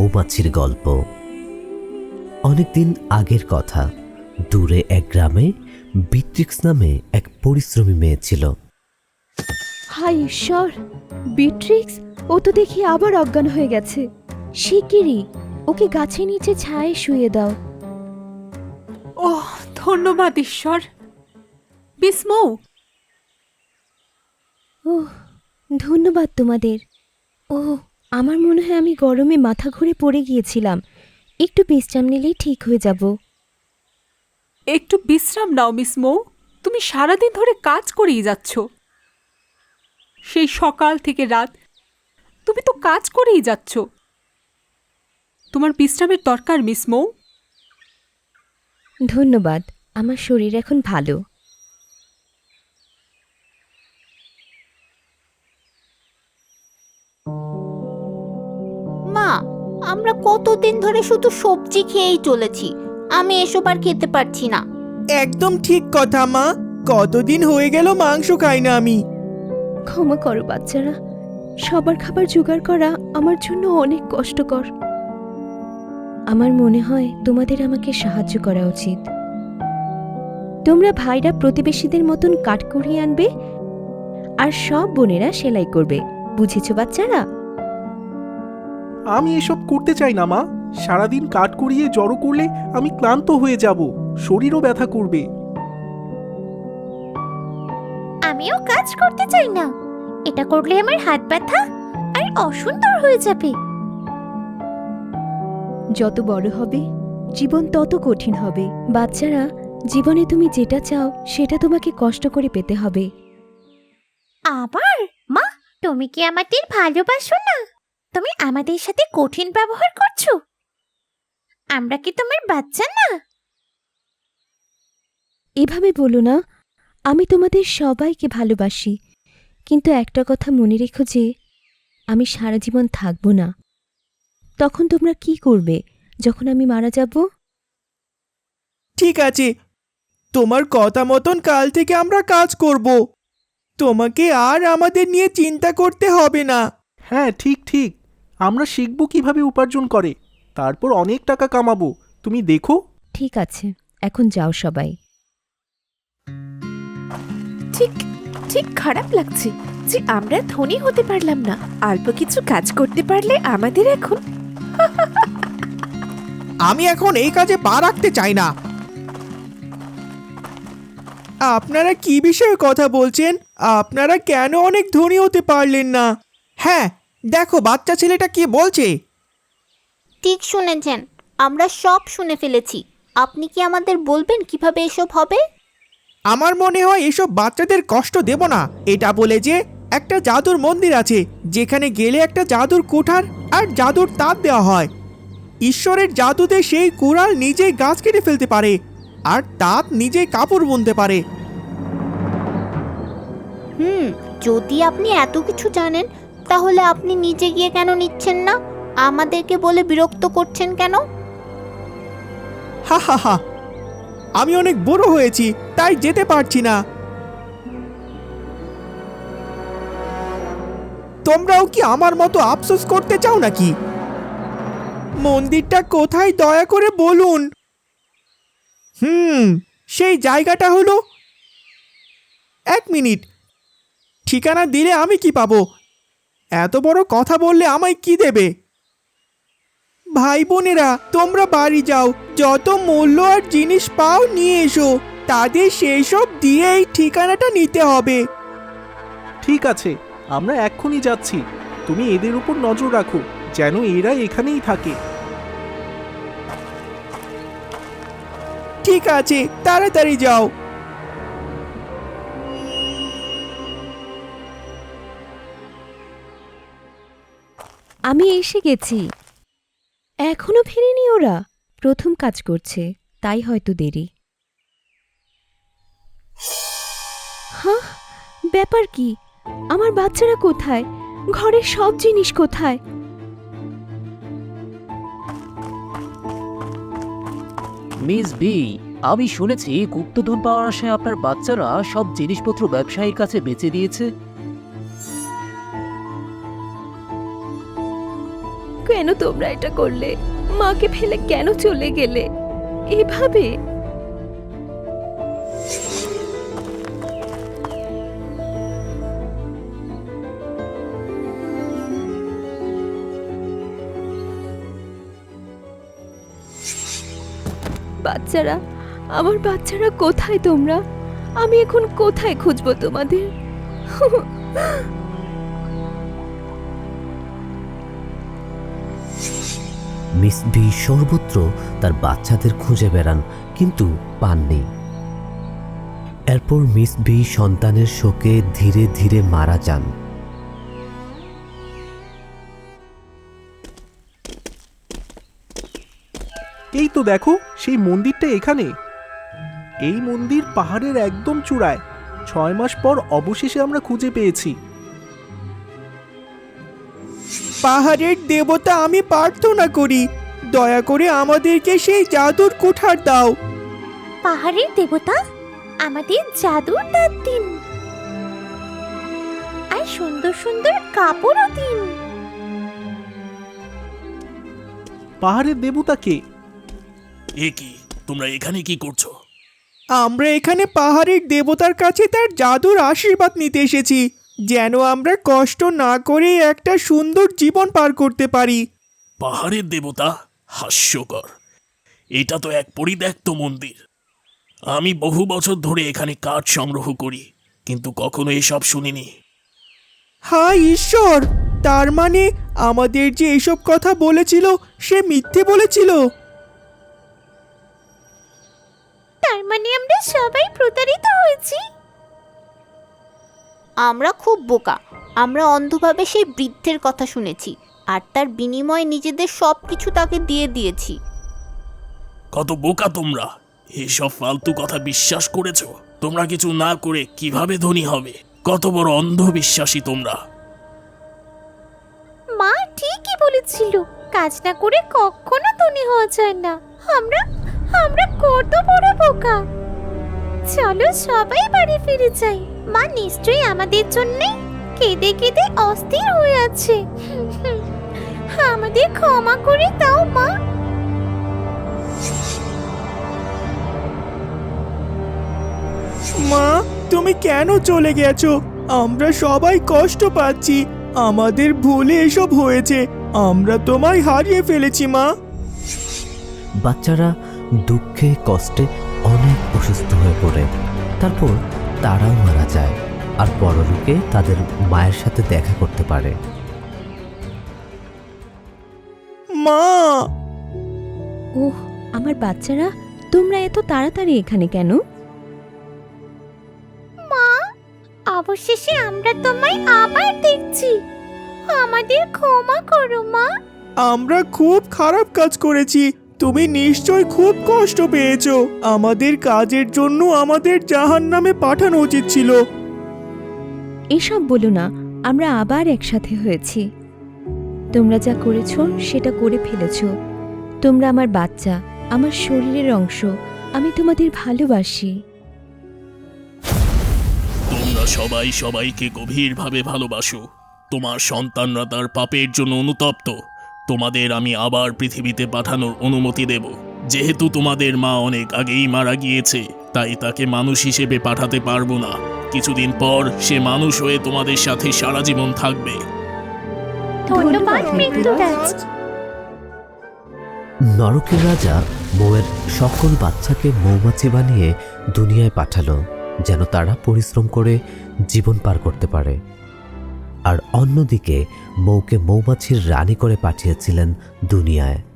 মৌমাছির গল্প। অনেকদিন আগের কথা দূরে এক গ্রামে বিট্রিক্স নামে এক পরিশ্রমী মেয়ে ছিল। হায় ঈশ্বর! বিট্রিক্স? ও তো দেখি আবার অজ্ঞান হয়ে গেছে। শিগগিরই ওকে গাছের নিচে ছায়ে শুয়ে দাও। ওহ ধন্যবাদ ঈশ্বর। বিস্মৌ! ও ধন্যবাদ তোমাদের। ও আমার মনে হয় আমি গরমে মাথা ঘুরে পড়ে গিয়েছিলাম। একটু বিশ্রাম নিলেই ঠিক হয়ে যাব। একটু বিশ্রাম নাও মিস মৌ। তুমি সারাদিন ধরে কাজ করেই যাচ্ছ। সেই সকাল থেকে রাত তুমি তো কাজ করেই যাচ্ছ। তোমার বিশ্রামের দরকার মিস মৌ। ধন্যবাদ আমার শরীর এখন ভালো। মা আমরা কতদিন ধরে শুধু সবজি খেয়েই চলেছি। আমি এসব আর খেতে পারছি না। একদম ঠিক কথা মা। কতদিন হয়ে গেল মাংস খাই না আমি। ক্ষমা করো বাচ্চারা। সবার খাবার জোগাড় করা আমার জন্য অনেক কষ্টকর। আমার মনে হয় তোমাদের আমাকে সাহায্য করা উচিত। তোমরা ভাইরা প্রতিবেশীদের মতন কাঠ করিয়ে আনবে আর সব বোনেরা সেলাই করবে। বুঝেছ বাচ্চারা? আমি এসব করতে চাই না মা। সারাদিন কাঠ করিয়ে জড়ো করলে আমি ক্লান্ত হয়ে যাব শরীরও ব্যথা করবে। আমিও কাজ করতে চাই না। এটা করলে আমার হাত ব্যথা আর অসুন্দর হয়ে যাবে। যত বড় হবে জীবন তত কঠিন হবে। বাচ্চারা জীবনে তুমি যেটা চাও সেটা তোমাকে কষ্ট করে পেতে হবে। আবার? মা তুমি কি আমাদের ভালোবাসো না? তুমি আমাদের সাথে কঠিন ব্যবহার করছ? আমরা কি তোমার বাচ্চা না? এভাবে বলো না আমি তোমাদের সবাইকে ভালোবাসি। কিন্তু একটা কথা মনে রেখো যে আমি সারা জীবন থাকব না। তখন তোমরা কি করবে যখন আমি মারা যাব? ঠিক আছে। তোমার কথা মতন কাল থেকে আমরা কাজ করব। তোমাকে আর আমাদের নিয়ে চিন্তা করতে হবে না। হ্যাঁ ঠিক ঠিক। আমরা শিখব কীভাবে উপার্জন করে। তারপর অনেক টাকা কামাবো। তুমি দেখো। ঠিক আছে এখন যাও সবাই। ঠিক ঠিক খারাপ লাগছে যে আমরা ধনী হতে পারলাম না। অল্প কিছু কাজ করতে পারলে আমাদের এখন। আমি এখন এই কাজে পা রাখতে চাই না। আপনারা কি বিষয়ে কথা বলছেন? আপনারা কেন অনেক ধনী হতে পারলেন না? হ্যাঁ দেখো বাচ্চা ছেলেটা কি বলছে? ঠিক শুনেছেন আমরা সব শুনে ফেলেছি। আপনি কি আমাদের বলবেন কীভাবে এসব হবে? আমার মনে হয় এসব বাচ্চাদের কষ্ট দেব না। এটা বলে যে একটা জাদুর মন্দির আছে যেখানে গেলে একটা জাদুর কুঠার আর জাদুর তাপ দেওয়া হয়। ঈশ্বরের জাদুতে সেই কুড়াল নিজেই গাছ কেটে ফেলতে পারে আর তাপ নিজেই কাপড় বুনতে পারে। হুম যদি আপনি এত কিছু জানেন তাহলে আপনি নিজে গিয়ে কেন নিচ্ছেন না? আমাদেরকে বলে বিরক্ত করছেন কেন? হা হা হা। আমি অনেক বড় হয়েছি, তাই যেতে পারছি না। তোমরাও কি আমার মতো আফসোস করতে চাও নাকি? মন্দিরটা কোথায় দয়া করে বলুন। হুম, সেই জায়গাটা হলো এক মিনিট। ঠিকানা দিলে আমি কি পাবো? এত বড় কথা বললে আমায় কি দেবে? ভাই বোনেরা তোমরা বাড়ি যাও। যত মূল্য আর জিনিস পাও নিয়ে এসো। তাদের সেই সব দিয়ে এই ঠিকানাটা নিতে হবে। ঠিক আছে আমরা এক্ষুনি যাচ্ছি। তুমি এদের উপর নজর রাখো যেন এরা এখানেই থাকে। ঠিক আছে তাড়াতাড়ি যাও। আমি এসে গেছি। এখনও ফেরেনি ওরা। প্রথম কাজ করছে, তাই হয়তো দেরি। হ্যাঁ ব্যাপার কি? আমার বাচ্চারা কোথায়? ঘরের সব জিনিস কোথায়? মিস বি, আমি শুনেছি গুপ্তধন পাওয়ার আশায় আপনার বাচ্চারা সব জিনিসপত্র ব্যবসায়ীর কাছে বেচে দিয়েছে। তোমরা এটা করলে, মাকে ফেলে কেন চলে গেলে? এভাবে? বাচ্চারা, আমার বাচ্চারা কোথায় তোমরা? আমি এখন কোথায় খুঁজবো তোমাদের? মিস বি সর্বত্র তার বাচ্চাদের খুঁজে বেড়ান, কিন্তু পাননি। এরপর মিস বি সন্তানের শোকে ধীরে ধীরে মারা যান। এই তো দেখো, সেই মন্দিরটা এখানে। এই মন্দির পাহাড়ের একদম চূড়ায়। ছয় মাস পর অবশেষে আমরা খুঁজে পেয়েছি। পাহাড়ের দেবতা আমি প্রার্থনা করি। দয়া করে আমাদেরকে সেই জাদুর কুঠার দাও। পাহাড়ের দেবতা? আমাদের জাদুর দাঁত দিন। আর সুন্দর সুন্দর কাপড়ও দিন। পাহাড়ের দেবতা কে? এ কি? তোমরা এখানে কি করছ? আমরা এখানে পাহাড়ের দেবতার কাছে তার জাদুর আশীর্বাদ নিতে এসেছি। যেন আমরা কষ্ট না করে একটা সুন্দর জীবন পার করতে পারি। পাহাড়ের দেবতা হাস্যকর। এটা তো এক পরিত্যক্ত মন্দির। আমি বহু বছর ধরে এখানে কাঠ সংগ্রহ করি কিন্তু কখনো এসব শুনিনি। হায় ঈশ্বর! তার মানে আমাদের যে এসব কথা বলেছিল সে মিথ্যে বলেছিল? তার মানে আমরা সবাই প্রতারিত হয়েছি? আমরা খুব বোকা। আমরা অন্ধভাবে সেই বৃদ্ধের কথা শুনেছি আর তার বিনিময়ে নিজেদের সব কিছু তাকে দিয়ে দিয়েছি। কত বোকা তোমরা। এসব ফালতু কথা বিশ্বাস করেছ? তোমরা কিছু না করে কীভাবে ধনী হবে? কত বড় অন্ধবিশ্বাসী তোমরা। মা ঠিকই বলেছিল কাজ না করে কখনো ধনী হওয়া যায় না। আমরা আমরা কত বড় বোকা। চলো সবাই বাড়ি ফিরে যাই। মা নিশ্চয়ই আমাদের জন্য কেঁদে কেঁদে অস্থির হয়ে আছে। আমাদের ক্ষমা করে দাও মা। মা তুমি কেন চলে গেছো? আমরা সবাই কষ্ট পাচ্ছি। আমাদের ভুলে এসব হয়েছে। আমরা তোমায় হারিয়ে ফেলেছি মা। বাচ্চারা দুঃখে কষ্টে অনেক অসুস্থ হয়ে পড়ে। তারপর তারাও মারা যায় আর পরলোকে তাদের মায়ের সাথে দেখা করতে পারে। মা! ওহ আমার বাচ্চারা তোমরা এত তাড়াতাড়ি এখানে কেন? মা অবশেষে আমরা তোমায় আবার দেখছি। আমাদের ক্ষমা করো মা। আমরা খুব খারাপ কাজ করেছি। তুমি নিশ্চয় খুব কষ্ট পেয়েছ। আমাদের কাজের জন্য আমাদের জাহান নামে পাঠানো উচিত ছিল। এসব বলো না আমরা আবার একসাথে হয়েছি। তোমরা যা করেছ সেটা করে ফেলেছো। তোমরা আমার বাচ্চা আমার শরীরের অংশ আমি তোমাদের ভালোবাসি। তোমরা সবাই সবাইকে গভীরভাবে ভালোবাসো। তোমার সন্তানরা তার পাপের জন্য অনুতপ্ত। তোমাদের আমি আবার পৃথিবীতে পাঠানোর অনুমতি দেব। যেহেতু তোমাদের মা অনেক আগেই মারা গিয়েছে তাই তাকে মানুষ হিসেবে পাঠাতে পারব না। কিছুদিন পর সে মানুষ হয়ে তোমাদের সাথে সারা জীবন থাকবে। ধন্যবাদ মৃত্যুরাজ। নরকের রাজা মৌয়ের সকল বাচ্চাকে মৌমাছি বানিয়ে দুনিয়ায় পাঠালো যেন তারা পরিশ্রম করে জীবন পার করতে পারে। আর অন্যদিকে মৌকে মৌমাছির রানী করে পাঠিয়েছিলেন দুনিয়ায়।